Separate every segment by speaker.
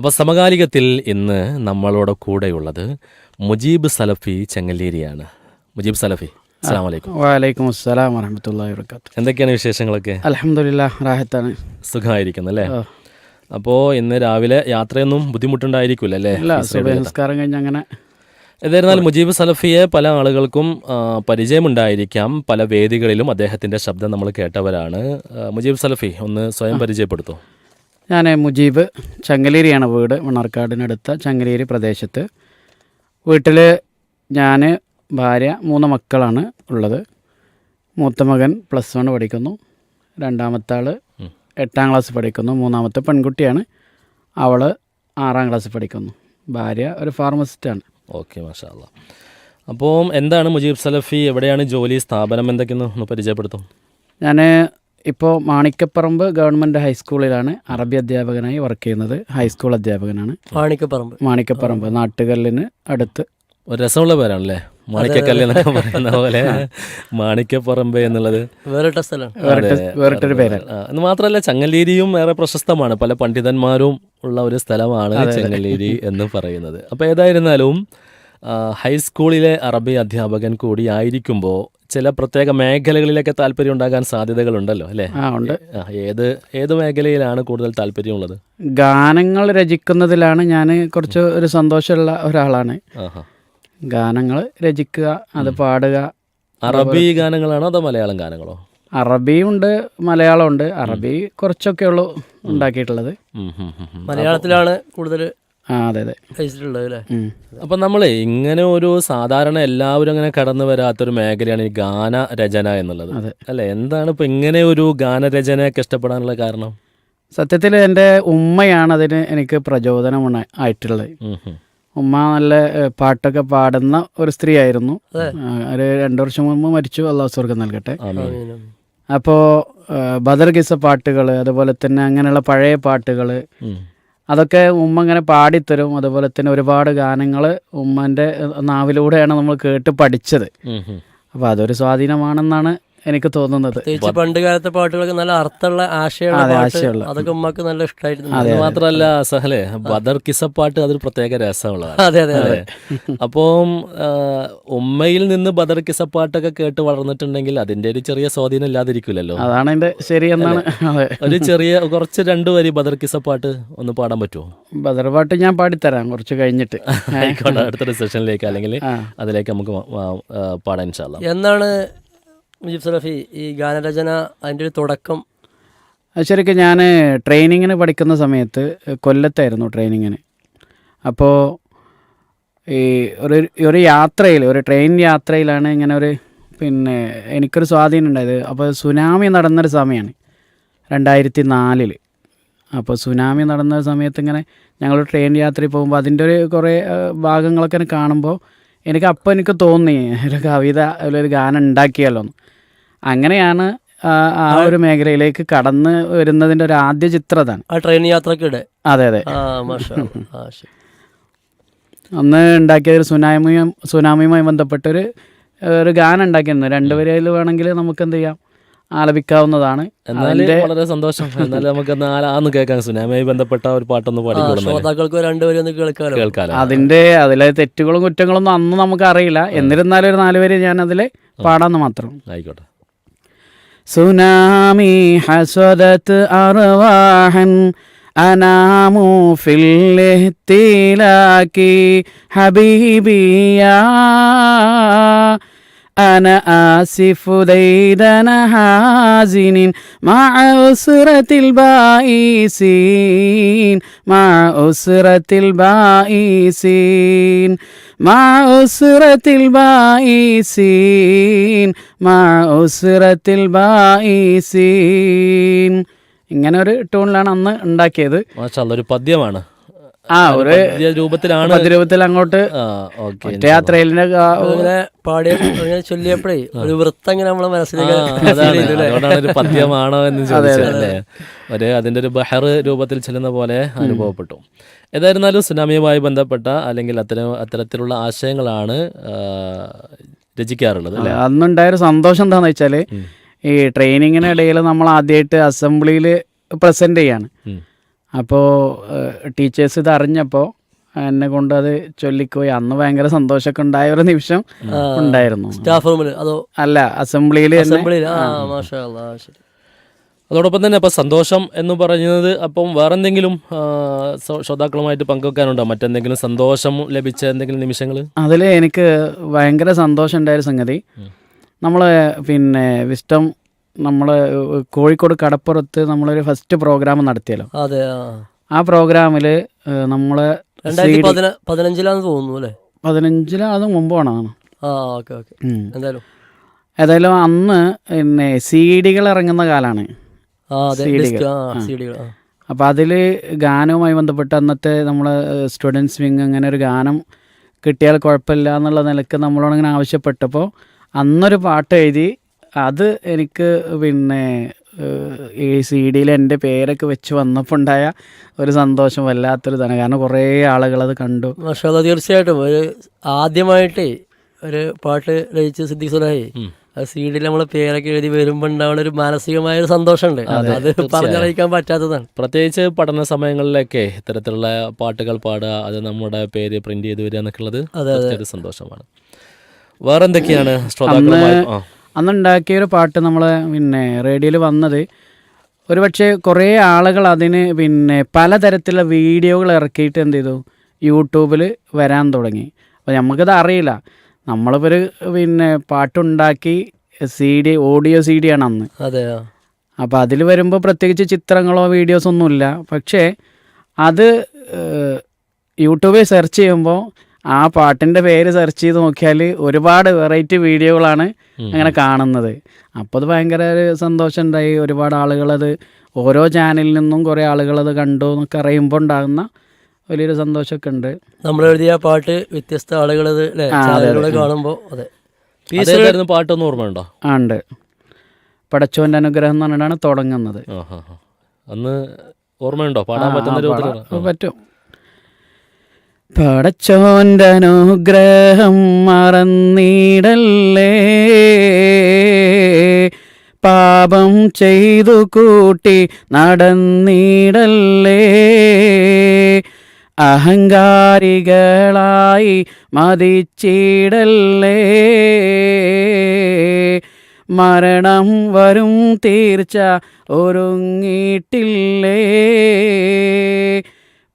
Speaker 1: അപ്പോൾ സമകാലികത്തിൽ ഇന്ന് നമ്മളോട് കൂടെയുള്ളത് മുജീബ് സലഫി ചെങ്ങല്ലേരിയാണ്. മുജീബ് സലഫി അസ്സാം വലൈക്കും
Speaker 2: വലൈക്കും അസ്സലാം വർക്കാത്തു
Speaker 1: എന്തൊക്കെയാണ് വിശേഷങ്ങളൊക്കെ?
Speaker 2: അലഹമുല്ല റാഹത്താണ്.
Speaker 1: സുഖമായിരിക്കുന്നു അല്ലേ?
Speaker 2: അപ്പോ
Speaker 1: അപ്പോൾ ഇന്ന് രാവിലെ യാത്രയൊന്നും ബുദ്ധിമുട്ടുണ്ടായിരിക്കില്ല അല്ലേ?
Speaker 2: നിസ്കാരം കഴിഞ്ഞ് അങ്ങനെ
Speaker 1: എന്നിരുന്നാൽ മുജീബ് സലഫിയെ പല ആളുകൾക്കും പരിചയമുണ്ടായിരിക്കാം. പല വേദികളിലും അദ്ദേഹത്തിന്റെ ശബ്ദം നമ്മൾ കേട്ടവരാണ്. മുജീബ് സലഫി ഒന്ന് സ്വയം പരിചയപ്പെടുത്തൂ.
Speaker 2: ഞാൻ മുജീബ് ചങ്ങലേരിയാണ് വീട് മണ്ണാർക്കാടിനടുത്ത ചങ്ങലേരി പ്രദേശത്ത്. വീട്ടിൽ ഞാൻ ഭാര്യ മൂന്ന് മക്കളാണ് ഉള്ളത്. മൂത്ത മകൻ പ്ലസ് വൺ പഠിക്കുന്നു. രണ്ടാമത്തെ ആൾ. എട്ടാം ക്ലാസ് പഠിക്കുന്നു. മൂന്നാമത്തെ പെൺകുട്ടിയാണ്. അവൾ ആറാം ക്ലാസ് പഠിക്കുന്നു. ഭാര്യ ഒരു ഫാർമസിസ്റ്റാണ്.
Speaker 1: ഓക്കെ മാഷാ അപ്പോൾ എന്താണ് മുജീബ് സലഫി? എവിടെയാണ് ജോലി സ്ഥാപനം എന്തൊക്കെയെന്ന് ഒന്ന് പരിചയപ്പെടുത്തും.
Speaker 2: ഞാൻ ഇപ്പോൾ മാണിക്കപ്പറമ്പ് ഗവൺമെന്റ് ഹൈസ്കൂളിലാണ് അറബി അധ്യാപകനായി വർക്ക് ചെയ്യുന്നത്. ഹൈസ്കൂൾ അധ്യാപകനാണ്.
Speaker 3: മാണിക്കപ്പറമ്പ്.
Speaker 2: മാണിക്കപ്പറമ്പ് നാട്ടുകല്ലിന് അടുത്ത്.
Speaker 1: ഒരു രസമുള്ള പേരാണല്ലേ? മാണിക്കക്കല്ല് എന്നൊക്കെ പറയുന്ന പോലെ. മാണിക്കപ്പറമ്പ് എന്നുള്ളത്.
Speaker 3: വേറിട്ട സ്ഥലമാണ്.
Speaker 2: വേറിട്ടൊരു പേരാണ്.
Speaker 1: അത് എന്ന് മാത്രമല്ല ചങ്ങല്ലേരിയും ഏറെ പ്രശസ്തമാണ്. പല പണ്ഡിതന്മാരും ഉള്ള ഒരു സ്ഥലമാണ് ചങ്ങല്ലേരി എന്ന് പറയുന്നത്. അപ്പോൾ ഏതായിരുന്നാലും ഹൈസ്കൂളിലെ അറബി അധ്യാപകൻ കൂടി ആയിരിക്കുമ്പോൾ ചില പ്രത്യേക മേഖലകളിലൊക്കെ താല്പര്യം ഉണ്ടാകാൻ സാധ്യതകളുണ്ടല്ലോ അല്ലേ?
Speaker 2: ആ ഉണ്ട്.
Speaker 1: ഏത് ഏത് മേഖലയിലാണ് കൂടുതൽ താല്പര്യമുള്ളത്?
Speaker 2: ഗാനങ്ങൾ രചിക്കുന്നതിലാണ് ഞാൻ കുറച്ച് ഒരു സന്തോഷമുള്ള ഒരാളാണ്. ഗാനങ്ങൾ രചിക്കുക അത് പാടുക.
Speaker 1: അറബി ഗാനങ്ങളാണോ അതോ മലയാളം ഗാനങ്ങളോ?
Speaker 2: അറബിയും ഉണ്ട് മലയാളം ഉണ്ട്. അറബി കുറച്ചൊക്കെ ഉള്ളൂ ഉണ്ടാക്കിയിട്ടുള്ളത്.
Speaker 3: മലയാളത്തിലാണ് കൂടുതൽ
Speaker 2: ആ അതെ അതെ.
Speaker 3: കഴിച്ചിട്ടുള്ളത് അല്ലേ.
Speaker 1: അപ്പം നമ്മൾ ഇങ്ങനെ ഒരു സാധാരണ എല്ലാവരും അങ്ങനെ കടന്നു വരാത്തൊരു മേഖലയാണ് ഈ ഗാന രചന എന്നുള്ളത് അല്ലേ? എന്താണ് ഇപ്പൊ ഇങ്ങനെ ഒരു ഗാനരചനയൊക്കെ ഇഷ്ടപ്പെടാനുള്ള കാരണം?
Speaker 2: സത്യത്തിൽ എന്റെ ഉമ്മയാണ് അതിന് എനിക്ക് പ്രചോദനം ആയിട്ടുള്ളത്. ഉമ്മ നല്ല പാട്ടൊക്കെ പാടുന്ന ഒരു സ്ത്രീ ആയിരുന്നു ഒരു രണ്ടു വർഷം മുമ്പ് മരിച്ചു. അള്ളാഹു സ്വർഗം നൽകട്ടെ.
Speaker 1: ആമീൻ.
Speaker 2: അപ്പോൾ ബദർ ഗിസ പാട്ടുകൾ അതുപോലെ തന്നെ അങ്ങനെയുള്ള പഴയ പാട്ടുകൾ
Speaker 1: ഉം.
Speaker 2: അതൊക്കെ ഉമ്മ ഇങ്ങനെ പാടിത്തരും അതുപോലെ തന്നെ ഒരുപാട് ഗാനങ്ങൾ ഉമ്മന്റെ നാവിലൂടെയാണ് നമ്മൾ കേട്ട് പഠിച്ചത്. അപ്പോൾ അതൊരു സ്വാധീനമാണെന്നാണ് എനിക്ക് തോന്നുന്നത്.
Speaker 3: പ്രത്യേകിച്ച് പണ്ട് കാലത്തെ പാട്ടുകളൊക്കെ നല്ല അർത്ഥമുള്ള ആശയമുള്ള
Speaker 2: അതെ,
Speaker 3: പാട്ട്.
Speaker 2: ആശയമുള്ള.
Speaker 3: അതൊക്കെ ഉമ്മക്ക് നല്ല ഇഷ്ടമായിരുന്നു
Speaker 1: അത് മാത്രല്ല സഹലെ ബദർ കിസപ്പാട്ട് അതൊരു പ്രത്യേക രസമുള്ളതാണ്.
Speaker 3: അതെ അതെ അതെ.
Speaker 1: അപ്പം ആ, ഉമ്മയിൽ നിന്ന് ബദർ കിസപ്പാട്ടൊക്കെ കേട്ട് വളർന്നിട്ടുണ്ടെങ്കിൽ അതിന്റെ ഒരു ചെറിയ സ്വാധീനം ഇല്ലാതിരിക്കില്ലല്ലോ
Speaker 2: അതാണ് എന്റെ ശരിയെന്നാണ് അതെ.
Speaker 1: ഒരു ചെറിയ കുറച്ച് രണ്ടു വരി ബദർ കിസപ്പാട്ട് ഒന്ന് പാടാൻ പറ്റുമോ?
Speaker 2: ബദർ പാട്ട് ഞാൻ പാടിത്തരാം കുറച്ച് കഴിഞ്ഞിട്ട്.
Speaker 1: ആയിക്കോട്ടെ അടുത്തൊരു സെഷനിലേക്ക് അല്ലെങ്കിൽ അതിലേക്ക് നമുക്ക് വ- വ- ആ, പാടാൻ ഇൻഷാല്ല
Speaker 3: എന്നാണ് മുജീബ് സലഫി ഈ ഗാനരചന അതിന്റെ ഒരു തുടക്കം.
Speaker 2: ശരിക്കും ഞാൻ ട്രെയിനിങ്ങിന് പഠിക്കുന്ന സമയത്ത് കൊല്ലത്തായിരുന്നു ട്രെയിനിങ്ങിന്. അപ്പോൾ ഈ ഒരു ഒരു യാത്രയിൽ ഒരു ട്രെയിൻ യാത്രയിലാണ് ഇങ്ങനെ ഒരു പിന്നെ എനിക്കൊരു സ്വാധീനം ഉണ്ടായത്. അപ്പോൾ സുനാമി നടന്നൊരു സമയമാണ് രണ്ടായിരത്തി നാലിൽ അപ്പോൾ സുനാമി നടന്ന സമയത്ത് ഇങ്ങനെ ഞങ്ങൾ ട്രെയിൻ യാത്രയിൽ പോകുമ്പോൾ അതിന്റെ ഒരു കുറേ ഭാഗങ്ങളൊക്കെ കാണുമ്പോൾ എനിക്ക് അപ്പോൾ എനിക്ക് തോന്നി ഒരു കവിത ഒരു ഗാനം ഉണ്ടാക്കിയാലോ എന്ന്. അങ്ങനെയാണ് ആ ഒരു മേഖലയിലേക്ക് കടന്ന് വരുന്നതിന്റെ ഒരു ആദ്യ ചിത്രതാണ്
Speaker 3: ആ ട്രെയിൻ യാത്രക്കിടെ?
Speaker 2: അതെ അതെ. അന്ന് ഉണ്ടാക്കിയ ഒരു സുനാമിയും സുനാമിയുമായി ബന്ധപ്പെട്ടൊരു ഒരു ഗാനം ഉണ്ടാക്കിയിരുന്നു. രണ്ടുപേരിൽ വേണമെങ്കിൽ നമുക്ക് എന്ത് ചെയ്യാം? ആലപിക്കാവുന്നതാണ്.
Speaker 1: വളരെ സന്തോഷം. എന്നാൽ നമുക്ക് ആന്ന് കേൾക്കാൻ സുനാമയായി ബന്ധപ്പെട്ട ഒരു പാട്ടൊന്ന് പാടിക്കൊള്ളുന്നു
Speaker 2: അതിന്റെ അതിലെ തെറ്റുകളും കുറ്റങ്ങളൊന്നും അന്ന് നമുക്ക് അറിയില്ല എന്നിരുന്നാലും ഒരു നാലുപേര് ഞാൻ അതിൽ പാടാന്ന് മാത്രം.
Speaker 1: ആയിക്കോട്ടെ.
Speaker 2: സുനാമി ഹസ്വദത്ത് അർവാഹൻ അനാമു ഫില്ലിഹ്തിലാക്കി ഹബീബിയാ أنا آسف ديدن حازن مع أسرة البائسين مع أسرة البائسين مع أسرة البائسين مع أسرة البائسين ഇങ്ങനെ ഒരു ടൂണിലാണ് അന്ന് ഉണ്ടാക്കിയത്
Speaker 1: മാഷാല്ല ഒരു പദ്യമാണ്
Speaker 2: ആ ഒരു
Speaker 1: രൂപത്തിലാണ്
Speaker 2: രൂപത്തിൽ അങ്ങോട്ട് യാത്രയിലെ
Speaker 3: അങ്ങനെ പാടിയ അങ്ങനെ ചൊല്ലിയപ്പോഴേ ഒരു വൃത്തം ഇങ്ങനെ നമ്മളെ മനസ്സിലേക്ക്
Speaker 1: ഒരു പദ്യമാണോ എന്ന് ചോദിച്ചല്ലേ ഒരു അതിന്റെ ഒരു ബഹർ രൂപത്തിൽ ചെല്ലുന്ന പോലെ അനുഭവപ്പെട്ടു. ഏതായിരുന്നാലും സുനാമിയുമായി ബന്ധപ്പെട്ട അല്ലെങ്കിൽ അത്തരം അത്തരത്തിലുള്ള ആശയങ്ങളാണ് രചിക്കാറുള്ളത് അന്നുണ്ടായ
Speaker 2: അന്നുണ്ടായൊരു സന്തോഷം എന്താന്ന് വെച്ചാൽ ഈ ട്രെയിനിങ്ങിനിടയിൽ നമ്മൾ ആദ്യമായിട്ട് അസംബ്ലിയിൽ പ്രസന്റ് ചെയ്യാണ്. അപ്പോൾ ടീച്ചേഴ്സ് ഇത് അറിഞ്ഞപ്പോൾ എന്നെ കൊണ്ട് അത് ചൊല്ലിക്കോയി. അന്ന് ഭയങ്കര സന്തോഷമൊക്കെ ഉണ്ടായ ഒരു നിമിഷം ഉണ്ടായിരുന്നു.
Speaker 3: സ്റ്റാഫ് റൂമിൽ അതോ?
Speaker 2: അല്ല അസംബ്ലിയിൽ
Speaker 1: അതോടൊപ്പം തന്നെ അപ്പം സന്തോഷം എന്ന് പറയുന്നത് അപ്പം വേറെന്തെങ്കിലും എന്തെങ്കിലും ശ്ര- ശ്രോതാക്കളുമായിട്ട് പങ്കുവെക്കാനുണ്ടോ? മറ്റെന്തെങ്കിലും സന്തോഷം ലഭിച്ച എന്തെങ്കിലും നിമിഷങ്ങൾ?
Speaker 2: അതിൽ എനിക്ക് ഭയങ്കര സന്തോഷം ഉണ്ടായ സംഗതി. നമ്മൾ പിന്നെ വിസ്റ്റം നമ്മൾ കോഴിക്കോട് കടപ്പുറത്ത് നമ്മളൊരു ഫസ്റ്റ് പ്രോഗ്രാം നടത്തിയല്ലോ.
Speaker 3: അതെ ആ.
Speaker 2: പ്രോഗ്രാമിൽ നമ്മൾ
Speaker 3: പതിനഞ്ചിലാന്ന് തോന്നുന്നു അല്ലേ?
Speaker 2: പതിനഞ്ചിലോ അത് മുമ്പാണോ.
Speaker 3: എന്തായാലും.
Speaker 2: ഏതായാലും അന്ന് പിന്നെ സി ഡികൾ ഇറങ്ങുന്ന കാലാണ്.
Speaker 3: ആ
Speaker 2: അതിൽ അതിൽ ഗാനവുമായി ബന്ധപ്പെട്ട് അന്നത്തെ നമ്മളെ സ്റ്റുഡൻസ് വിങ് അങ്ങനെ ഒരു ഗാനം കിട്ടിയാൽ കുഴപ്പമില്ല എന്നുള്ള നിലയ്ക്ക് നമ്മളോട് ഇങ്ങനെ ആവശ്യപ്പെട്ടപ്പോൾ അന്നൊരു പാട്ട് എഴുതി അത് എനിക്ക് പിന്നെ ഈ സി ഡിയിൽ എന്റെ പേരൊക്കെ വെച്ച് വന്നപ്പോൾ ഉണ്ടായ ഒരു സന്തോഷം വല്ലാത്തൊരു തന്നെ കാരണം കുറേ ആളുകൾ അത് കണ്ടു.
Speaker 3: അത് തീർച്ചയായിട്ടും. ഒരു ആദ്യമായിട്ട് ഒരു പാട്ട് രചിച്ച് സിദ്ദിഖ് സുലായി ആ ഡിയിൽ നമ്മളെ പേരൊക്കെ എഴുതി വരുമ്പോൾ ഉണ്ടാവുന്ന ഒരു മാനസികമായ ഒരു സന്തോഷമുണ്ട്. അത്. പറഞ്ഞറിയിക്കാൻ പറ്റാത്തതാണ്.
Speaker 1: പ്രത്യേകിച്ച് പഠന സമയങ്ങളിലൊക്കെ ഇത്തരത്തിലുള്ള പാട്ടുകൾ പാടുക അത് നമ്മുടെ പേര് പ്രിന്റ് ചെയ്ത് വരിക എന്നൊക്കെ ഉള്ളത് സന്തോഷമാണ്. വേറെന്തൊക്കെയാണ് ശ്രോതാക്കളുമായി?
Speaker 2: അന്നുണ്ടാക്കിയ ഒരു പാട്ട് നമ്മൾ പിന്നെ റേഡിയോയിൽ വന്നത്. ഒരുപക്ഷെ കുറേ ആളുകൾ അതിന് പിന്നെ പലതരത്തിലുള്ള വീഡിയോകൾ ഇറക്കിയിട്ട് എന്ത് ചെയ്തു? യൂട്യൂബിൽ വരാൻ തുടങ്ങി. അപ്പോൾ നമുക്കത് അറിയില്ല. നമ്മളിപ്പോൾ ഒരു പിന്നെ പാട്ടുണ്ടാക്കി സി ഡി ഓഡിയോ സി ഡി ആണ് അന്ന്.
Speaker 3: അതെ
Speaker 2: അപ്പോൾ അതിൽ വരുമ്പോൾ പ്രത്യേകിച്ച് ചിത്രങ്ങളോ വീഡിയോസൊന്നുമില്ല. പക്ഷേ അത് യൂട്യൂബിൽ സെർച്ച് ചെയ്യുമ്പോൾ ആ പാട്ടിന്റെ പേര് സെർച്ച് ചെയ്ത് നോക്കിയാൽ ഒരുപാട് വെറൈറ്റി വീഡിയോകളാണ് അങ്ങനെ കാണുന്നത്. അപ്പോൾ അത് ഭയങ്കര ഒരു സന്തോഷം ഉണ്ടായി. ഒരുപാട് ആളുകളത് ഓരോ ചാനലിൽ നിന്നും കുറേ ആളുകളത് കണ്ടു എന്നൊക്കെ അറിയുമ്പോൾ ഉണ്ടാകുന്ന വലിയൊരു സന്തോഷമൊക്കെ ഉണ്ട്.
Speaker 3: നമ്മൾ എഴുതിയ പാട്ട് വ്യത്യസ്ത ആളുകളത് കാണുമ്പോൾ അതെ
Speaker 1: പാട്ടൊന്നും ഓർമ്മയുണ്ടോ?
Speaker 2: ആ ഉണ്ട്. പടച്ചോന്റെ അനുഗ്രഹം എന്ന് പറഞ്ഞിട്ടാണ് തുടങ്ങുന്നത്.
Speaker 1: അന്ന് ഓർമ്മയുണ്ടോ? പാടാൻ പറ്റുന്ന
Speaker 2: പറ്റും. പടച്ചോന്റെ അനുഗ്രഹം മറന്നിടല്ലേ? പാപം ചെയ്തു കൂട്ടി നടന്നിടല്ലേ? അഹങ്കാരികളായി മതിച്ചിടല്ലേ? മരണം വരും തീർച്ച ഒരുങ്ങിയിട്ടില്ലേ?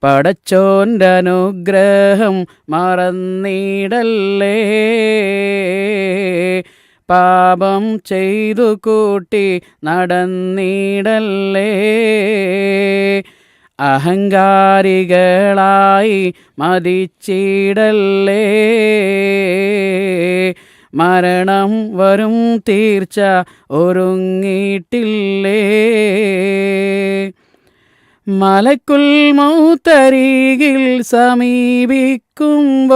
Speaker 2: പടച്ചോന്റെ അനുഗ്രഹം മറന്നിടല്ലേ. പാപം ചെയ്തു കൂട്ടി നടന്നിടല്ലേ. അഹങ്കാരികളായി മതിച്ചിടല്ലേ. മരണം വരും തീർച്ച ഒരുങ്ങിയിട്ടില്ലേ. മലക്കുൽ മൗത്തരികിൽ സമീപിക്കുമ്പോൾ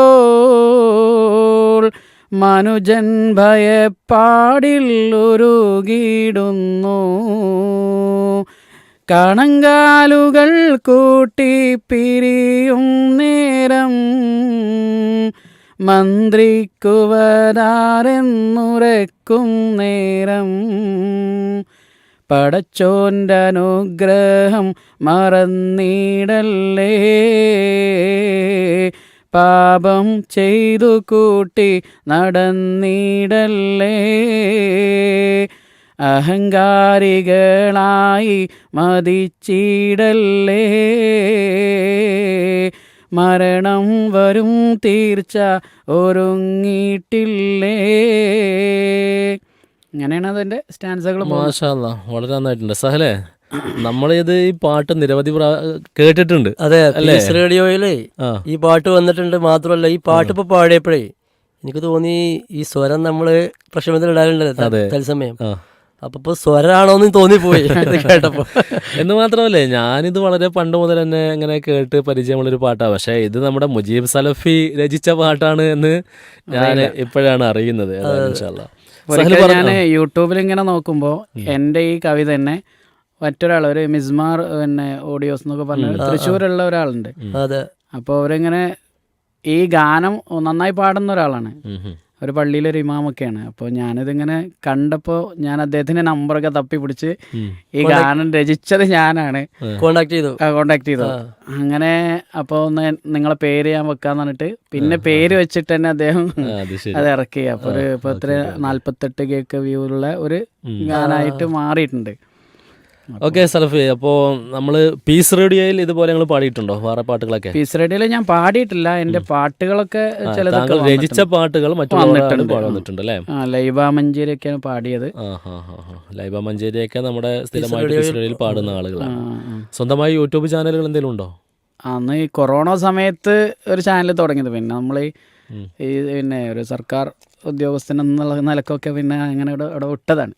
Speaker 2: മനുജൻ ഭയപ്പാടിൽ ഉരുകിടുന്നു കണങ്കാലുകൾ കൂട്ടി പിരിയും നേരം മന്ത്രിക്കുവരാരെന്നുരക്കും നേരം പടച്ചോന്റെ അനുഗ്രഹം മറന്നിടല്ലേ? പാപം ചെയ്തു കൂട്ടി നടന്നിടല്ലേ? അഹങ്കാരികളായി മതിച്ചിടല്ലേ? മരണം വരും തീർച്ച ഒരുങ്ങിയിട്ടില്ലേ? അങ്ങനെയാണ് അതിന്റെ സ്റ്റാൻസുകൾ
Speaker 1: മാഷാല്ല വളരെ നന്നായിട്ടുണ്ട്. സഹലേ നമ്മളിത് ഈ പാട്ട് നിരവധി കേട്ടിട്ടുണ്ട്.
Speaker 3: അതെ പീസ് റേഡിയോയിലേ ഈ പാട്ട് വന്നിട്ടുണ്ട് മാത്രമല്ല ഈ പാട്ട് ഇപ്പൊ പാടിയപ്പോഴേ എനിക്ക് തോന്നി ഈ സ്വരം നമ്മൾ പ്രശ്നത്തിൽ ഇടാറുണ്ടല്ലോ തത്സമയം. അപ്പൊ ഇപ്പൊ സ്വരാണോന്ന് തോന്നിപ്പോയി. കേട്ടപ്പോ.
Speaker 1: എന്ന് മാത്രമല്ലേ ഞാനിത് വളരെ പണ്ട് മുതൽ തന്നെ ഇങ്ങനെ കേട്ട് പരിചയമുള്ളൊരു പാട്ടാണ് പക്ഷെ ഇത് നമ്മുടെ മുജീബ് സലഫി രചിച്ച പാട്ടാണ് എന്ന് ഞാൻ ഇപ്പോഴാണ് അറിയുന്നത്. അതാണ് ഇൻഷാ
Speaker 2: ഞാൻ യൂട്യൂബിൽ ഇങ്ങനെ നോക്കുമ്പോൾ എന്റെ ഈ കവിത തന്നെ മറ്റൊരാൾ ഒരു മിസ്മാർ പിന്നെ ഓഡിയോസ് എന്നൊക്കെ പറഞ്ഞ തൃശ്ശൂരുള്ള ഒരാളുണ്ട്. അപ്പോൾ അവരിങ്ങനെ ഈ ഗാനം നന്നായി പാടുന്ന ഒരാളാണ്. ഒരു പള്ളിയിലൊരു ഇമാമൊക്കെയാണ്. അപ്പോൾ ഞാനിതിങ്ങനെ കണ്ടപ്പോൾ ഞാൻ അദ്ദേഹത്തിന്റെ നമ്പറൊക്കെ തപ്പി പിടിച്ച് ഈ ഗാനം രചിച്ചത് ഞാനാണ്.
Speaker 3: കോണ്ടാക്ട് ചെയ്തു.
Speaker 2: കോണ്ടാക്ട് ചെയ്തു. അങ്ങനെ അപ്പോൾ ഒന്ന് നിങ്ങളെ പേര് ഞാൻ വെക്കാന്ന് പറഞ്ഞിട്ട് പിന്നെ പേര് വെച്ചിട്ട് തന്നെ അദ്ദേഹം
Speaker 1: അത്
Speaker 2: ഇറക്കി. അപ്പോൾ ഒരു ഇപ്പോൾ ഇത്ര നാല്പത്തെട്ട് കേക്ക് വ്യൂ ഉള്ള ഒരു ഗാനായിട്ട് മാറിയിട്ടുണ്ട്.
Speaker 1: ഓക്കെ സലഫി അപ്പോൾ നമ്മൾ പീസ് റേഡിയോയിൽ ഇതുപോലെ ഞങ്ങൾ പാടിയിട്ടുണ്ടോ? വേറെ പാട്ടുകളൊക്കെ?
Speaker 2: പീസ് റേഡിയോയിൽ ഞാൻ പാടിയിട്ടില്ല. എന്റെ പാട്ടുകളൊക്കെ ചിലതൊക്കെ
Speaker 1: രചിച്ച പാട്ടുകൾ. പാടുന്നിട്ടുണ്ട് അല്ലേ
Speaker 2: ലൈബ മഞ്ചേരിയൊക്കെയാണ് പാടിയത്.
Speaker 1: ലൈബ മഞ്ചേരിയൊക്കെ നമ്മുടെ സ്ഥിരമായിട്ട് പീസ് റേഡിയോയിൽ പാടുന്ന ആളുകളാണ്. സ്വന്തമായി യൂട്യൂബ് ചാനലുകൾ എന്തെങ്കിലും ഉണ്ടോ?
Speaker 2: അന്ന് ഈ കൊറോണ സമയത്ത് ഒരു ചാനൽ തുടങ്ങിയത്. പിന്നെ നമ്മൾ ഈ പിന്നെ ഒരു സർക്കാർ ഉദ്യോഗസ്ഥൻ എന്നുള്ള നിലക്കൊക്കെ പിന്നെ അങ്ങനെ ഇവിടെ ഇവിടെ വിട്ടതാണ്.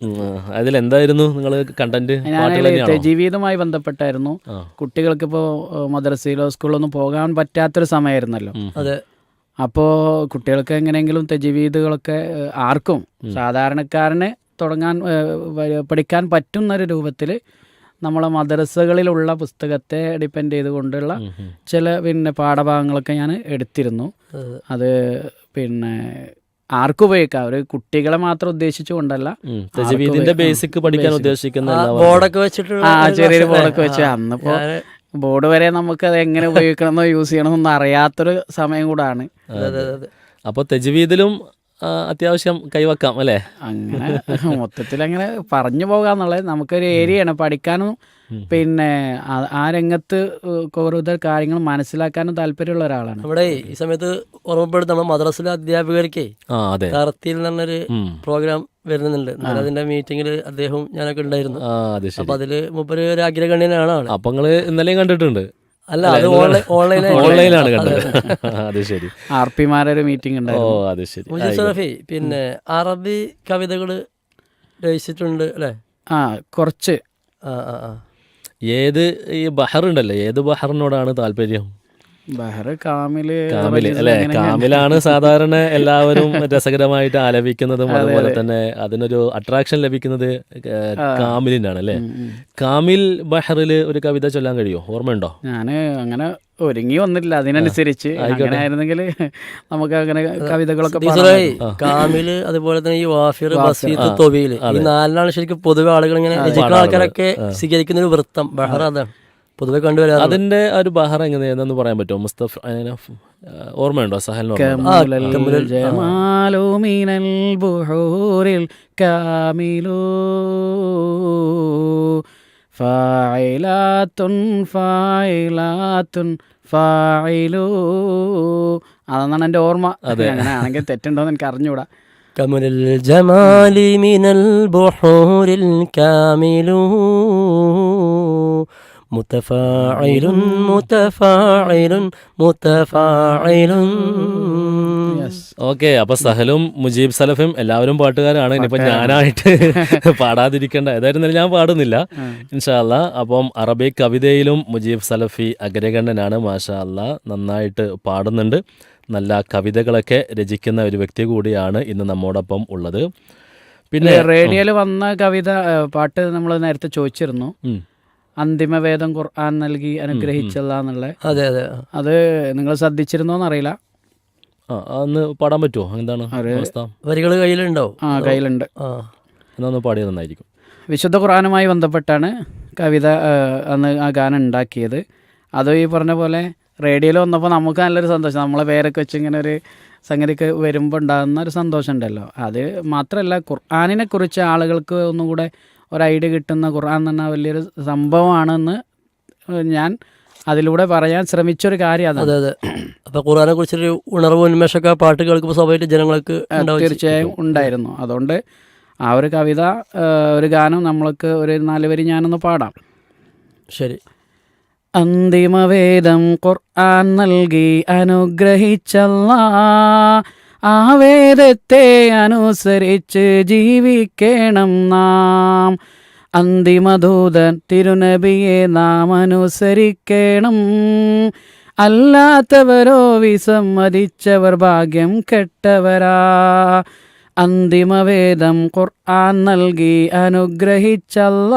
Speaker 1: അതിലെന്തായിരുന്നു നിങ്ങൾ കണ്ടന്റ് ജീവിതമായി
Speaker 2: ജീവിതവുമായി ബന്ധപ്പെട്ടായിരുന്നു. കുട്ടികൾക്ക് ഇപ്പോൾ മദ്രസയിലോ സ്കൂളിലോ ഒന്നും പോകാൻ പറ്റാത്തൊരു സമയമായിരുന്നല്ലോ.
Speaker 3: അതെ.
Speaker 2: അപ്പോൾ കുട്ടികൾക്ക് എങ്ങനെയെങ്കിലും തെജീവീതുകളൊക്കെ ആർക്കും സാധാരണക്കാരന് തുടങ്ങാൻ പഠിക്കാൻ പറ്റുന്ന പഠിക്കാൻ പറ്റുന്നൊരു രൂപത്തിൽ നമ്മളെ മദ്രസകളിലുള്ള പുസ്തകത്തെ ഡിപ്പെൻഡ് ചെയ്തുകൊണ്ടുള്ള. ചില പിന്നെ പാഠഭാഗങ്ങളൊക്കെ ഞാൻ എടുത്തിരുന്നു.
Speaker 3: അത്
Speaker 2: പിന്നെ ആർക്കും ഉപയോഗിക്കാം ഒരു കുട്ടികളെ മാത്രം ഉദ്ദേശിച്ചുകൊണ്ടല്ല.
Speaker 1: തജ്വീദിന്റെ ബേസിക് പഠിക്കാൻ ഉദ്ദേശിക്കുന്ന എല്ലാവർക്കും.
Speaker 3: ബോർഡൊക്കെ വെച്ചിട്ടുള്ള
Speaker 2: ആ ചെറിയൊരു ബോർഡൊക്കെ? വെച്ച്. അന്നിപ്പോ ബോർഡ് വരെ നമുക്ക് അത് എങ്ങനെ ഉപയോഗിക്കണമെന്നോ യൂസ് ചെയ്യണമെന്നോ അറിയാത്തൊരു സമയം കൂടാണ്
Speaker 1: അപ്പോൾ തെജ്വീദിലും അത്യാവശ്യം കൈവക്കാം അല്ലേ?
Speaker 2: അങ്ങനെ മൊത്തത്തിൽ അങ്ങനെ പറഞ്ഞു പോകാന്നുള്ളത് നമുക്കൊരു ഏരിയയാണ്. പഠിക്കാനും പിന്നെ ആ- രംഗത്ത് കൂടുതൽ കാര്യങ്ങൾ മനസ്സിലാക്കാനും താല്പര്യമുള്ള ഒരാളാണ്.
Speaker 3: ഇവിടെ ഈ സമയത്ത് ഓർമ്മപ്പെടുത്തണം മദ്രസിലെ അധ്യാപകർക്ക്
Speaker 1: ആ അതെ.
Speaker 3: തറത്തിൽ എന്ന് പ്രോഗ്രാം വരുന്നുണ്ട്. അതിന്റെ മീറ്റിംഗിൽ അദ്ദേഹം ഞാനൊക്കെ ഉണ്ടായിരുന്നു. അപ്പൊ അതിൽ മുപ്പൊരു ഒരു അഗ്രഗണ്യനാണ് ആൾ.
Speaker 1: അപ്പൊ ഇന്നലെയും കണ്ടിട്ടുണ്ട്.
Speaker 3: അല്ല അത് ഓൺലൈൻ ഓൺലൈനാണ്
Speaker 1: ഓൺലൈനിലാണ് കണ്ടത്. അത്. ശരി.
Speaker 2: ആർ ഒരു മീറ്റിംഗ് ഉണ്ടായിരുന്നു.
Speaker 1: ഓ അത് ശരി.
Speaker 3: മുജീബ് പിന്നെ അറബി കവിതകൾ രചിച്ചിട്ടുണ്ട് അല്ലേ?
Speaker 2: ആ കുറച്ച്.
Speaker 3: ആ ആ ആ.
Speaker 1: ഏത് ഈ ബഹർ ഉണ്ടല്ലോ ഏത് ബഹറിനോടാണ് താല്പര്യം? കാമിലാണ് സാധാരണ എല്ലാവരും രസകരമായിട്ട് ആലപിക്കുന്നതും അതുപോലെ തന്നെ അതിനൊരു അട്രാക്ഷൻ ലഭിക്കുന്നത് കാമിലിനാണ് അല്ലെ. കാമിൽ ബഹറിൽ ഒരു കവിത ചൊല്ലാൻ കഴിയുമോ ഓർമ്മയുണ്ടോ?
Speaker 2: ഞാൻ അങ്ങനെ ഒരുങ്ങി വന്നില്ല അതിനനുസരിച്ച് അങ്ങനെ ആയിരുന്നെങ്കിൽ നമുക്ക് അങ്ങനെ കവിതകളൊക്കെ
Speaker 3: കാമിൽ അതുപോലെ തന്നെ ഈ വാഫിർ ബസീത്ത് തൊബീൽ ഈ നാലിനാണ് ശരിക്കും പൊതുവെ ആളുകൾ ഇങ്ങനെ ആൾക്കാരൊക്കെ സ്വീകരിക്കുന്ന ഒരു വൃത്തം. ബഹർ അതാണ്. പൊതുവെ കണ്ടുവരാറ്
Speaker 1: അതിന്റെ ഒരു ബഹർ എങ്ങനെയാണെന്ന് പറയാൻ പറ്റുമോ മുസ്തഫ അങ്ങനെ, ആ, ഓർമ്മയുണ്ടോ സഹലിന് ഓർമ്മ
Speaker 2: കമുലൽ ജമാലു മിനൽ ബുഹൂരിൽ കാമിലു ഫായിലാത്തുൻ ഫായിലാത്തുൻ ഫായിലു അതെന്നാണ് എൻ്റെ ഓർമ്മ അങ്ങനെ ആണെങ്കിൽ തെറ്റുണ്ടോന്ന് എനിക്ക് അറിഞ്ഞൂടാ
Speaker 3: كمل الجمال من البحور الكامل متفاعل متفاعل متفاعل
Speaker 1: ഓക്കെ അപ്പൊ സഹലും മുജീബ് സലഫും എല്ലാവരും പാട്ടുകാരാണ് ഇനിയിപ്പോ ഞാനായിട്ട് പാടാതിരിക്കേണ്ട ഏതായിരുന്നാലും ഞാൻ പാടുന്നില്ല ഇൻഷാല്ല അപ്പം അറബിക് കവിതയിലും മുജീബ് സലഫി അഗ്രഗണ്യനാണ് മാഷാ അല്ല നന്നായിട്ട് പാടുന്നുണ്ട് നല്ല കവിതകളൊക്കെ രചിക്കുന്ന ഒരു വ്യക്തി കൂടിയാണ് ഇന്ന് നമ്മോടൊപ്പം ഉള്ളത് പിന്നെ
Speaker 2: റേഡിയോയിൽ വന്ന കവിത ഏ, പാട്ട് നമ്മൾ നേരത്തെ ചോദിച്ചിരുന്നു
Speaker 1: ഉം.
Speaker 2: അന്തിമവേദം ഖുർആൻ നൽകി അനുഗ്രഹിച്ചതാന്നുള്ള
Speaker 3: അതെ അതെ.
Speaker 2: അത് നിങ്ങൾ ശ്രദ്ധിച്ചിരുന്നോന്ന് അറിയില്ല
Speaker 1: അന്ന് പാടാൻ പറ്റുമോ എന്താണ്
Speaker 3: വരികൾ കയ്യിലുണ്ടോ.
Speaker 2: ആ. കയ്യിലുണ്ട്
Speaker 1: പാടിയത് നന്നായിരിക്കും.
Speaker 2: വിശുദ്ധ ഖുർആനുമായി ബന്ധപ്പെട്ടാണ് കവിത അന്ന് ആ ഗാനം ഉണ്ടാക്കിയത്. അത് ഈ പറഞ്ഞ പോലെ റേഡിയോയിൽ വന്നപ്പോൾ നമുക്ക് നല്ലൊരു സന്തോഷം. നമ്മളെ പേരൊക്കെ വെച്ച് ഇങ്ങനെ ഒരു സംഗതിക്ക് വരുമ്പോൾ ഉണ്ടാകുന്ന ഒരു സന്തോഷം ഉണ്ടല്ലോ അത് മാത്രമല്ല ഖുർആാനിനെ കുറിച്ച് ആളുകൾക്ക് ഒന്നും കൂടെ ഒരു ഐഡിയ കിട്ടുന്ന ഖുർആൻ എന്ന് വലിയൊരു സംഭവമാണെന്ന് ഞാൻ അതിലൂടെ പറയാൻ ശ്രമിച്ചൊരു കാര്യം അതാണ്.
Speaker 3: അതെ അതെ. അപ്പൊ ഖുറാനെ കുറിച്ചൊരു ഉണർവ് ഉന്മേഷമൊക്കെ പാട്ട് കേൾക്കുമ്പോൾ സ്വാഭാവികമായിട്ട് ജനങ്ങൾക്ക്
Speaker 2: തീർച്ചയായും ഉണ്ടായിരുന്നു. അതുകൊണ്ട് ആ ഒരു കവിത ഒരു ഗാനം നമ്മൾക്ക് ഒരു നാല് വരി ഞാനൊന്ന് പാടാം.
Speaker 3: ശരി.
Speaker 2: അന്തിമവേദം ഖുർആൻ നൽകി അനുഗ്രഹിച്ചല്ല ആ വേദത്തെ അനുസരിച്ച് ജീവിക്കണം നാം. അന്തിമദൂതൻ തിരുനബിയെ നാം അനുസരിക്കണം. അല്ലാത്തവരോ വിസമ്മതിച്ചവർ ഭാഗ്യം കെട്ടവരാ. അന്തിമവേദം ഖുർആൻ നൽകി അനുഗ്രഹിച്ചല്ല.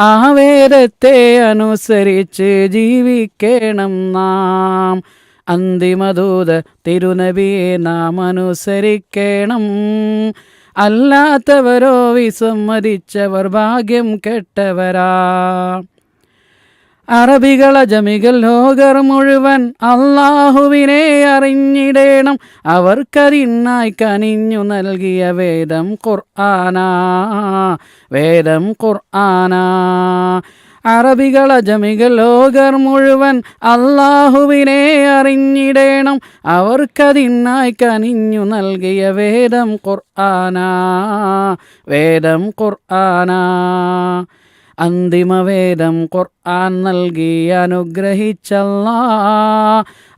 Speaker 2: ആ വേദത്തെ അനുസരിച്ച് ജീവിക്കണം നാം. അന്തിമദൂത തിരുനബിയെ നാം അനുസരിക്കണം. അല്ലാത്തവരോ വിസമ്മതിച്ചവർ ഭാഗ്യം കെട്ടവരാ. അറബികൾ അജമികൾ ലോകർ മുഴുവൻ അള്ളാഹുവിനെ അറിഞ്ഞിടേണം. അവർക്കതിനായി കനിഞ്ഞു നൽകിയ വേദം ഖുർആനാ. വേദം ഖുർആനാ. അറബികൾ അജമികൾ ലോകർ മുഴുവൻ അള്ളാഹുവിനെ അറിഞ്ഞിടേണം. അവർക്കതിനായി കനിഞ്ഞു നൽകിയ വേദം ഖുർആനാ വേദം ഖുർആനാ. അന്തിമവേദം ഖുർആൻ നൽകി അനുഗ്രഹിച്ചല്ല